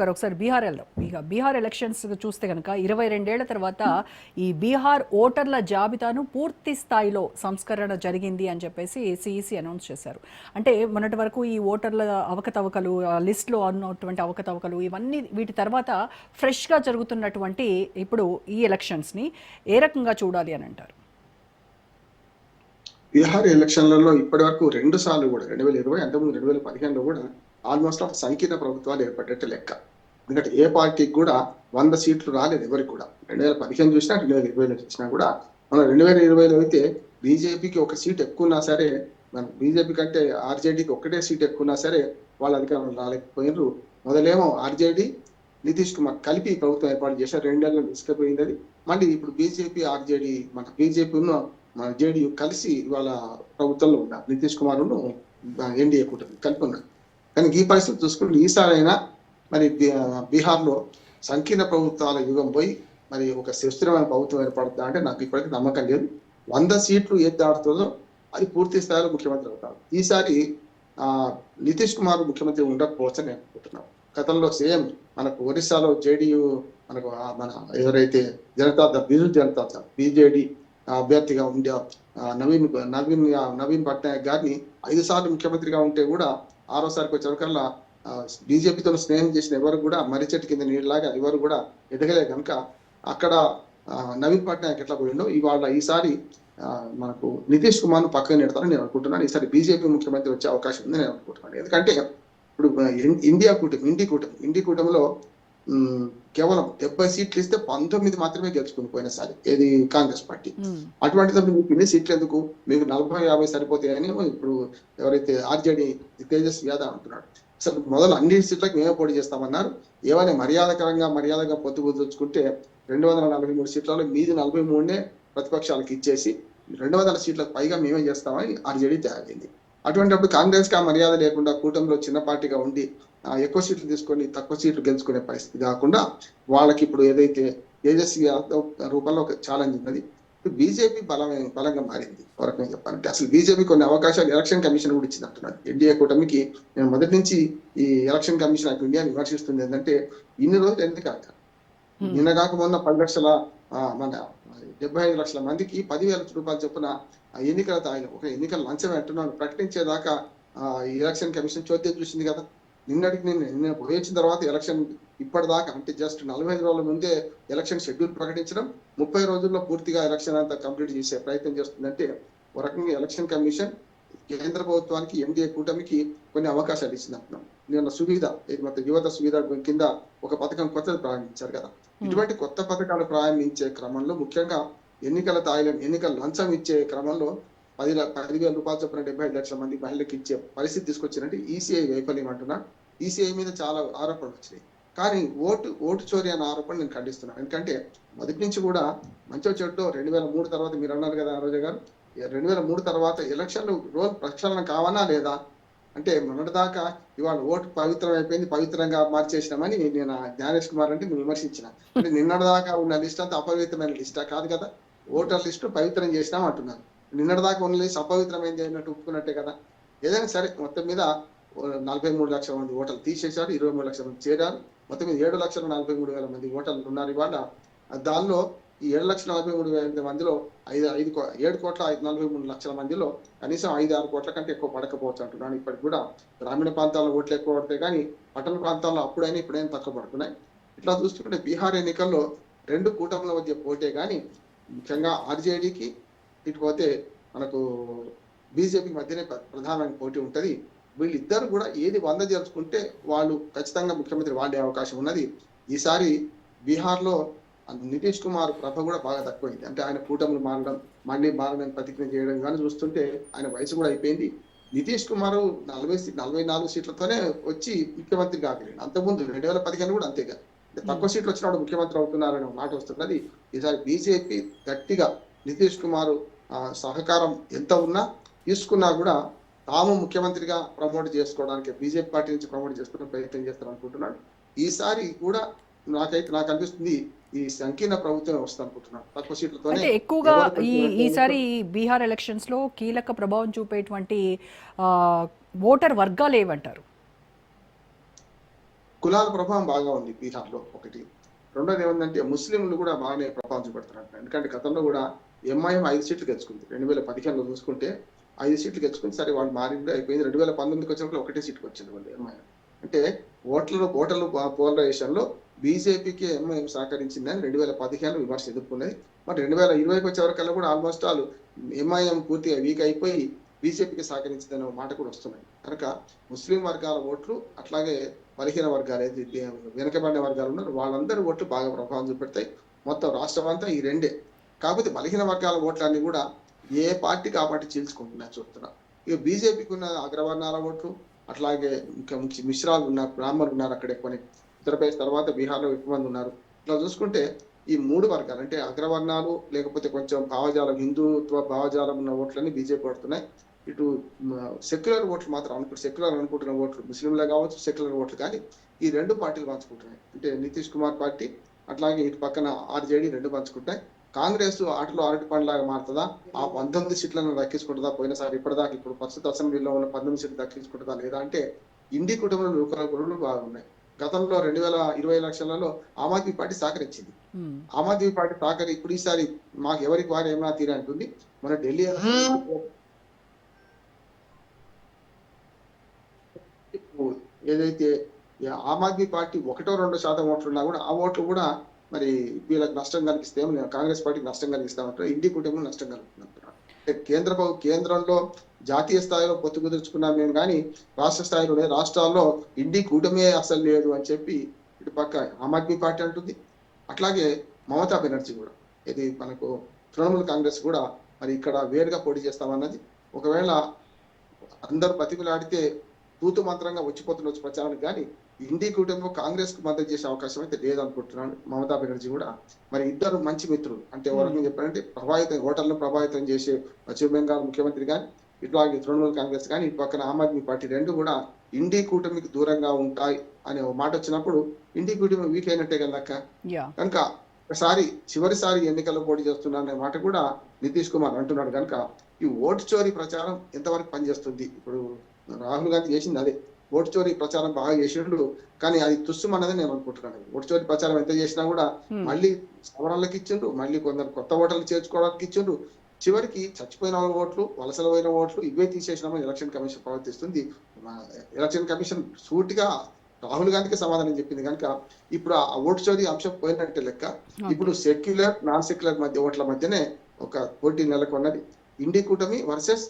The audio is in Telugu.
గారు ఒకసారి బీహార్ వెళ్దాం. ఇక బీహార్ ఎలక్షన్స్ చూస్తే కనుక ఇరవై రెండేళ్ళ తర్వాత ఈ బీహార్ ఓటర్ల జాబితాను పూర్తి స్థాయిలో సంస్కరణ జరిగింది అని చెప్పేసి సిఈసి అనౌన్స్ చేశారు. అంటే మొన్నటి వరకు ఈ ఓటర్ల అవకతవకలు లిస్ట్లో ఉన్నటువంటి అవకతవకలు ఇవన్నీ వీటి తర్వాత ఫ్రెష్గా జరుగుతున్నటువంటి ఇప్పుడు ఈ ఎలక్షన్స్ని ఏ రకంగా చూడాలి అని అంటారు? బీహార్ ఎలక్షన్లలో ఇప్పటి వరకు రెండు సార్లు కూడా రెండు వేల ఇరవై అంతకుముందు రెండు వేల పదిహేనులో కూడా ఆల్మోస్ట్ ఆఫ్ సంకీర్ణ ప్రభుత్వాలు ఏర్పడ్డట్టు లెక్క. ఎందుకంటే ఏ పార్టీకి కూడా వంద సీట్లు రాలేదు ఎవరికి కూడా. రెండు వేల పదిహేను చూసినా రెండు వేల ఇరవైలో చూసినా కూడా మనం రెండు వేల ఇరవైలో అయితే బీజేపీకి ఒక సీట్ ఎక్కువన్నా సరే మన బీజేపీ కంటే ఆర్జేడీకి ఒకటే సీట్ ఎక్కువన్నా సరే వాళ్ళు అధికారంలో రాలేకపోయినారు. మొదలేమో ఆర్జేడీ నితీష్ కుమార్ కలిపి ప్రభుత్వం ఏర్పాటు చేశారు. రెండేళ్ళు ఇసుకపోయింది అది. మళ్ళీ ఇప్పుడు బీజేపీ ఆర్జేడీ మన బీజేపీ మన జేడీయూ కలిసి ఇవాళ ప్రభుత్వంలో ఉన్నారు. నితీష్ కుమార్ ఎన్డీఏ కూటమి కలిపి ఉన్నారు కానీ ఈ పరిస్థితి చూసుకుంటే ఈసారైనా మరి బీహార్లో సంకీర్ణ ప్రభుత్వాల యుగం పోయి మరి ఒక సుస్థిరమైన ప్రభుత్వం ఏర్పడుతుందా అంటే నాకు ఇప్పటికీ నమ్మకం లేదు. వంద సీట్లు ఏది దాటుతుందో అది పూర్తి స్థాయిలో ముఖ్యమంత్రి అవుతారు ఈసారి నితీష్ కుమార్ ముఖ్యమంత్రి ఉండకపోవచ్చని నేను అనుకుంటున్నాను. గతంలో సేమ్ మనకు ఒరిస్సాలో జేడీయూ మనకు మన ఎవరైతే జనతా బిజు జనతా దళ్ బీజేడీ అభ్యర్థిగా ఉండే నవీన్ నవీన్ నవీన్ పట్నాయక్ గారిని ఐదు సార్లు ముఖ్యమంత్రిగా ఉంటే కూడా ఆరోసారికి వచ్చేవరకల్లా బీజేపీతో స్నేహం చేసిన ఎవరు కూడా మర్రి చెట్టు కింద నీళ్ళలాగా ఎవరు కూడా ఎదగలే కనుక అక్కడ నవీన్ పట్నాయక్ ఎట్లా పోయిండో ఇవాళ ఈసారి మనకు నితీష్ కుమార్ పక్కన నెడతారని నేను అనుకుంటున్నాను. ఈసారి బీజేపీ ముఖ్యమంత్రి వచ్చే అవకాశం ఉంది నేను అనుకుంటున్నాను. ఎందుకంటే ఇప్పుడు ఇండియా కూటమి ఇండి కూటమి ఇండి కూటమిలో కేవలం డెబ్బై సీట్లు ఇస్తే పంతొమ్మిది మాత్రమే గెలుచుకుని పోయినసారి. ఏది కాంగ్రెస్ పార్టీ. మ్మ్. అటువంటిది మీకు ఇన్ని సీట్లు ఎందుకు? మీకు నలభై యాభై సరిపోతాయని ఇప్పుడు ఎవరైతే ఆర్జేడీ తేజస్ యాదవ్ అంటున్నాడు. అసలు మొదలు అన్ని సీట్లకు మేమే పోటీ చేస్తామన్నారు. ఏమైనా మర్యాదకరంగా మర్యాదగా పొత్తు కుదుర్చుకుంటే రెండు వందల నలభై మూడు సీట్లలో మీది నలభై మూడునే ప్రతిపక్షాలకు ఇచ్చేసి రెండు వందల సీట్లకు పైగా మేమే చేస్తామని ఆర్జేడీ తయారైంది అటువంటిప్పుడు కాంగ్రెస్కి ఆ మర్యాద లేకుండా కూటమిలో చిన్న పార్టీగా ఉండి ఎక్కువ సీట్లు తీసుకొని తక్కువ సీట్లు గెలుచుకునే పరిస్థితి కాకుండా వాళ్ళకి ఇప్పుడు ఏదైతే తేజస్వి యాదవ్ రూపంలో ఒక ఛాలెంజ్ ఉన్నది బీజేపీ బలమైన బలంగా మారింది. ఒక రకంగా చెప్పాలంటే అసలు బీజేపీ కొన్ని అవకాశాలు ఎలక్షన్ కమిషన్ కూడా ఇచ్చింది అంటున్నాడు ఎన్డీఏ కూటమికి నేను మొదటి నుంచి ఈ ఎలక్షన్ కమిషన్ ఆఫ్ ఇండియా విమర్శిస్తుంది ఏంటంటే ఇన్ని రోజులు ఎందుకు కాక. నిన్న కాక మొన్న పది లక్షల మన డెబ్బై ఐదు లక్షల మందికి పదివేల రూపాయలు చొప్పున ఆ ఎన్నికల ఆయన ఒక ఎన్నికల లంచం అంటున్నాను ప్రకటించేదాకా ఈ ఎలక్షన్ కమిషన్ చోద్యం చూసింది కదా. నిన్నటికి నిన్న నిన్న వేసిన తర్వాత ఎలక్షన్ ఇప్పటిదాకా అంటే జస్ట్ నలభై ఐదు రోజుల ముందే ఎలక్షన్ షెడ్యూల్ ప్రకటించడం ముప్పై రోజుల్లో పూర్తిగా ఎలక్షన్ అంతా కంప్లీట్ చేసే ప్రయత్నం చేస్తుందంటే ఒక రకంగా ఎలక్షన్ కమిషన్ కేంద్ర ప్రభుత్వానికి ఎన్డీఏ కూటమికి కొన్ని అవకాశాలు ఇచ్చింది అంటున్నాం నిన్న సువిధ యువత సువిధ కింద ఒక పథకం కొత్తది ప్రారంభించారు కదా. ఇటువంటి కొత్త పథకాలు ప్రారంభించే క్రమంలో ముఖ్యంగా ఎన్నికల తాయిలం ఎన్నికల లంచం ఇచ్చే క్రమంలో పది పదివేల రూపాయలు చొప్పున డెబ్బై ఐదు లక్షల మంది మహిళలకు ఇచ్చే పరిస్థితి తీసుకొచ్చారంటే ఈసీఐ వైఫల్యం అంటున్నా. ఈసీఐ మీద చాలా ఆరోపణలు వచ్చినాయి. కానీ ఓటు ఓటు చోరీ అన్న ఆరోపణ నేను ఖండిస్తున్నాను ఎందుకంటే మొదటి నుంచి కూడా మంచో చెడ్డో రెండు వేల మూడు తర్వాత మీరు అన్నారు కదా రోజా గారు రెండు వేల మూడు తర్వాత ఎలక్షన్లు రోజు ప్రక్షాళన కావనా లేదా? అంటే మొన్నటిదాకా ఇవాళ ఓటు పవిత్రం అయిపోయింది పవిత్రంగా మార్చేసినామని నేను జ్ఞానేష్ కుమార్ అంటే నేను విమర్శించిన. అంటే నిన్నటిదాకా ఉన్న లిస్ట్ అంతా అపవిత్రమైన లిస్టా? కాదు కదా. ఓటర్ లిస్టు పవిత్రం చేసినాం అంటున్నారు. నిన్నటిదాకా ఉన్న లిస్ట్ అపవిత్రమైంది అన్నట్టు ఒప్పుకున్నట్టే కదా. ఏదైనా సరే మొత్తం మీద ఓ నలభై మూడు లక్షల మంది ఓటర్లు తీసేశారు ఇరవై మూడు లక్షల మంది చేరారు. మొత్తం మీద ఏడు లక్షల నలభై మూడు వేల మంది ఓటర్లు ఉన్నారు ఇవాళ. దానిలో ఈ ఏడు లక్షల నలభై మూడు వేల మందిలో ఐదు ఐదు కో- ఏడు కోట్ల ఐదు నలభై మూడు లక్షల మందిలో కనీసం ఐదు ఆరు కోట్ల కంటే ఎక్కువ పడకపోవచ్చు అంటున్నాను. ఇప్పటికి కూడా గ్రామీణ ప్రాంతాల్లో ఓట్లు ఎక్కువ పడతాయి కానీ పట్టణ ప్రాంతాల్లో అప్పుడైనా ఇప్పుడైనా తక్కువ పడుతున్నాయి. ఇట్లా చూసుకుంటే బీహార్ ఎన్నికల్లో రెండు కూటముల మధ్య పోటే కానీ ముఖ్యంగా ఆర్జేడీకి ఇటు పోతే మనకు బీజేపీ మధ్యనే ప్ర- ప్రధానమైన పోటీ ఉంటుంది. వీళ్ళిద్దరు కూడా ఏది వంద చేర్చుకుంటే వాళ్ళు ఖచ్చితంగా ముఖ్యమంత్రి వాడే అవకాశం ఉన్నది. ఈసారి బీహార్లో నితీష్ కుమార్ ప్రభ కూడా బాగా తక్కువైంది. అంటే ఆయన కూటములు మారడం మళ్ళీ మారడం ప్రతిజ్ఞ చేయడం కానీ చూస్తుంటే ఆయన వయసు కూడా అయిపోయింది. నితీష్ కుమార్ నలభై నలభై నాలుగు సీట్లతోనే వచ్చి ముఖ్యమంత్రి కాగలిగింది అంతకుముందు రెండు వేల పదిహేను కూడా అంతేగా. తక్కువ సీట్లు వచ్చినప్పుడు ముఖ్యమంత్రి అవుతున్నారనే మాట వస్తున్నది. ఈసారి బీజేపీ గట్టిగా నితీష్ కుమార్ సహకారం ఎంత ఉన్నా తీసుకున్నా కూడా తాము ముఖ్యమంత్రిగా ప్రమోట్ చేసుకోవడానికి బీజేపీ పార్టీ నుంచి ప్రమోట్ చేసుకునే ప్రయత్నం చేస్తారు అనుకుంటున్నాడు ఈసారి కూడా నాకైతే నాకు అనిపిస్తుంది ఈ సంకీర్ణ ప్రభుత్వం వస్తుంది అనుకుంటున్నాను తక్కువ సీట్లతోనే అంటే ఎక్కువగా ఈ ఈసారి బీహార్ ఎలక్షన్స్లో కీలక ప్రభావం చూపేటువంటి ఓటర్ వర్గాలు ఏమంటారు కులాల ప్రభావం బాగా ఉంది బీహార్లో ఒకటి. రెండోది ఏమందంటే ముస్లింలు కూడా బాగానే ప్రభావం చూపెడుతున్నారు. ఎందుకంటే గతంలో కూడా ఎంఐఎం ఐదు సీట్లు గెలుచుకుంది. రెండు వేల పదిహేనులో చూసుకుంటే ఐదు సీట్లు గెలుచుకుంది సరే వాళ్ళు మారింది అయిపోయింది. రెండు వేల పంతొమ్మిదికి వచ్చినప్పుడు ఒకటే సీట్కి వచ్చింది వాళ్ళు ఎంఐఎం. అంటే ఓట్లలో ఓటర్లు పోలరైజేషన్లో బీజేపీకి ఎంఐఎం సహకరించిందని రెండు వేల పదిహేను విమర్శ ఎదుర్కొన్నది. మరి రెండు వేల ఇరవైకి వచ్చే వరకల్లా కూడా ఆల్మోస్ట్ ఆల్ ఎంఐఎం పూర్తిగా వీక్ అయిపోయి బీజేపీకి సహకరించిందనే మాట కూడా వస్తున్నాయి. కనుక ముస్లిం వర్గాల ఓట్లు అట్లాగే బలహీన వర్గాలు ఏదైతే వెనకబడిన వర్గాలు ఉన్నారు వాళ్ళందరి ఓట్లు బాగా ప్రభావం చూపెడతాయి. మొత్తం రాష్ట్రం అంతా ఈ రెండే. కాకపోతే బలహీన వర్గాల ఓట్లన్నీ కూడా ఏ పార్టీకి ఆ పార్టీ చీల్చుకుంటున్నా చూస్తున్నా. ఇక బీజేపీకి ఉన్న అగ్రవర్ణాల ఓట్లు అట్లాగే ఇంకా ముఖ్య మిశ్రాలు ఉన్నారు బ్రాహ్మణులు ఉన్నారు అక్కడ ఎక్కువని. ఉత్తరప్రదేశ్ తర్వాత బీహార్లో ఎక్కువ మంది ఉన్నారు. ఇట్లా చూసుకుంటే ఈ మూడు వర్గాలు అంటే అగ్రవర్ణాలు లేకపోతే కొంచెం భావజాలం హిందుత్వ భావజాలం ఉన్న ఓట్లన్నీ బీజేపీ పడుతున్నాయి. ఇటు సెక్యులర్ ఓట్లు మాత్రం అనుకుంటు సెక్యులర్ అనుకుంటున్న ఓట్లు ముస్లింలే కావచ్చు సెక్యులర్ ఓట్లు కానీ ఈ రెండు పార్టీలు పంచుకుంటున్నాయి. అంటే నితీష్ కుమార్ పార్టీ అట్లాగే ఇటు పక్కన ఆర్జేడీ రెండు పంచుకుంటాయి కాంగ్రెస్ ఆటలో అరటి పండులాగా మారుతుందా? ఆ పంతొమ్మిది సీట్లను దక్కించుకుంటుందా? పోయినసారి ఇప్పటిదాకా ఇప్పుడు ప్రస్తుత అసెంబ్లీలో ఉన్న పంతొమ్మిది సీట్లు దక్కించుకుంటుందా లేదా? అంటే ఇండి కుటుంబంలో నూకల బాగున్నాయి. గతంలో రెండు వేల ఇరవై లక్షలలో ఆమ్ ఆద్మీ పార్టీ సహకరించింది. ఆమ్ ఆద్మీ పార్టీ సహకరి ఇప్పుడు ఈసారి మాకు ఎవరికి వారు ఏమైనా తీరే అంటుంది? మన ఢిల్లీ ఏదైతే ఆమ్ ఆద్మీ పార్టీ ఒకటో రెండో శాతం ఓట్లు ఉన్నా కూడా ఆ ఓట్లు కూడా మరి వీళ్ళకి నష్టం నేను కాంగ్రెస్ పార్టీకి నష్టం కలిగిస్తామంటారు? ఇండి కుటుంబం నష్టం కలుగుతుందంటున్నారు అంటే కేంద్ర కేంద్రంలో జాతీయ స్థాయిలో పొత్తు కుదుర్చుకున్నాం మేము కానీ రాష్ట్ర స్థాయిలో రాష్ట్రాల్లో ఇండి కూటమే అసలు లేదు అని చెప్పి ఇటు పక్క ఆమ్ ఆద్మీ పార్టీ అంటుంది. అట్లాగే మమతా బెనర్జీ కూడా. ఇది మనకు తృణమూల్ కాంగ్రెస్ కూడా మరి ఇక్కడ వేరుగా పోటీ చేస్తామన్నది. ఒకవేళ అందరూ బతికులాడితే తూతు మంత్రంగా వచ్చిపోతుండొచ్చు ప్రచారానికి కానీ ఇండి కూటమిలో కాంగ్రెస్కు మద్దతు చేసే అవకాశం అయితే లేదనుకుంటున్నాను. మమతా బెనర్జీ కూడా. మరి ఇద్దరు మంచి మిత్రులు అంటే ఎవరైనా చెప్పారంటే ప్రభావితం ఓటర్లను ప్రభావితం చేసే పశ్చిమ బెంగాల్ ముఖ్యమంత్రి కానీ ఇట్లాగే తృణమూల్ కాంగ్రెస్ కానీ ఇటు పక్కన ఆమ్ ఆద్మీ పార్టీ రెండు కూడా ఇండి కూటమికి దూరంగా ఉంటాయి అనే ఒక మాట వచ్చినప్పుడు ఇండి కూటమి వీక్ అయినట్టే కదా యా. కనుక ఒకసారి చివరిసారి ఎన్నికల్లో పోటీ చేస్తున్నారనే మాట కూడా నితీష్ కుమార్ అంటున్నాడు. కనుక ఈ ఓటు చోరీ ప్రచారం ఎంతవరకు పనిచేస్తుంది? ఇప్పుడు రాహుల్ గాంధీ చేసింది అదే. ఓటు చోరీ ప్రచారం బాగా చేసిండు కానీ అది తుస్సుమన్నది నేను అనుకుంటున్నాను. ఓటు చోరీ ప్రచారం ఎంత చేసినా కూడా మళ్ళీ సవరణలకు ఇచ్చిండ్రు మళ్ళీ కొందరు కొత్త ఓటర్లు చేర్చుకోవడానికి ఇచ్చిండ్రు చివరికి చచ్చిపోయిన ఓట్లు వలసలు పోయిన ఓట్లు ఇవే తీసేసినామని ఎలక్షన్ కమిషన్ ప్రవర్తిస్తుంది. ఎలక్షన్ కమిషన్ సూటిగా రాహుల్ గాంధీకి సమాధానం చెప్పింది కనుక ఇప్పుడు ఆ ఓటు చోరీ అంశం పోయినట్టే లెక్క. ఇప్పుడు సెక్యులర్ నాన్ సెక్యులర్ మధ్య ఓట్ల మధ్యనే ఒక పోటీ నెలకొన్నది. ఇండి కూటమి వర్సెస్